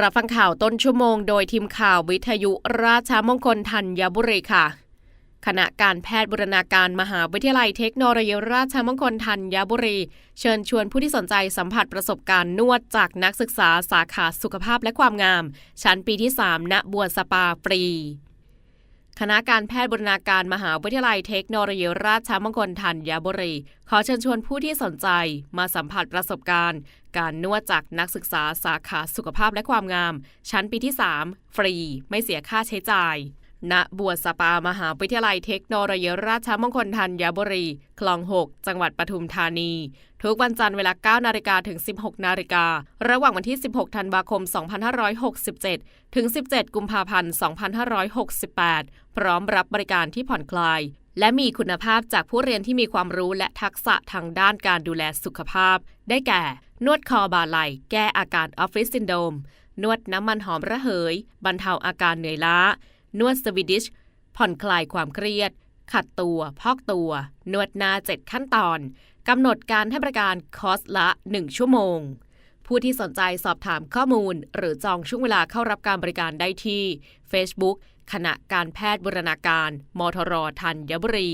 รับฟังข่าวต้นชั่วโมงโดยทีมข่าววิทยุราชมงคลธัญบุรีค่ะ คณะการแพทย์บุรณาการมหาวิทยาลัยเทคโนโลยีราชมงคลธัญบุรี เชิญชวนผู้ที่สนใจสัมผัสประสบการณ์นวดจากนักศึกษาสาขาสุขภาพและความงาม ชั้นปีที่ 3 ณ บัวสปาฟรี คณะการแพทย์บูรณาการมหาวิทยาลัยเทคโนโลยีราชมงคลธัญบุรี ขอเชิญชวนผู้ที่สนใจมาสัมผัสประสบการณ์ การนวดจากนักศึกษาสาขาสุขภาพและความงาม ชั้นปีที่ 3 ฟรี ไม่เสียค่าใช้จ่าย ณบัวสปามหาวิทยาลัยเทคโนโลยีราชมงคลธัญบุรี คลอง 6 จังหวัดปทุมธานี ทุกวันจันทร์เวลา 9 นาฬิกาถึง 16 นาฬิการะหว่างวันที่ 16 ธันวาคม 2567 ถึง 17 กุมภาพันธ์ 2568 พร้อมรับบริการที่ผ่อนคลาย และมีคุณภาพจากผู้เรียนที่มีความรู้และทักษะทางด้านการดูแลสุขภาพ ได้แก่ นวดคอบาไหล่ แก้อาการออฟฟิศซินโดม นวดน้ำมันหอมระเหย บรรเทาอาการเหนื่อยล้า นวดสวีดิช ผ่อนคลายความเครียด ขัดตัว พอกตัว นวดหน้า 7 ขั้นตอนกำหนดการให้บริการคอสละ 1 ชั่วโมง ผู้ที่สนใจสอบถามข้อมูล หรือจองช่วงเวลาเข้ารับการบริการได้ที่ Facebook คณะการแพทย์บรณาการ มทรธัญบุรี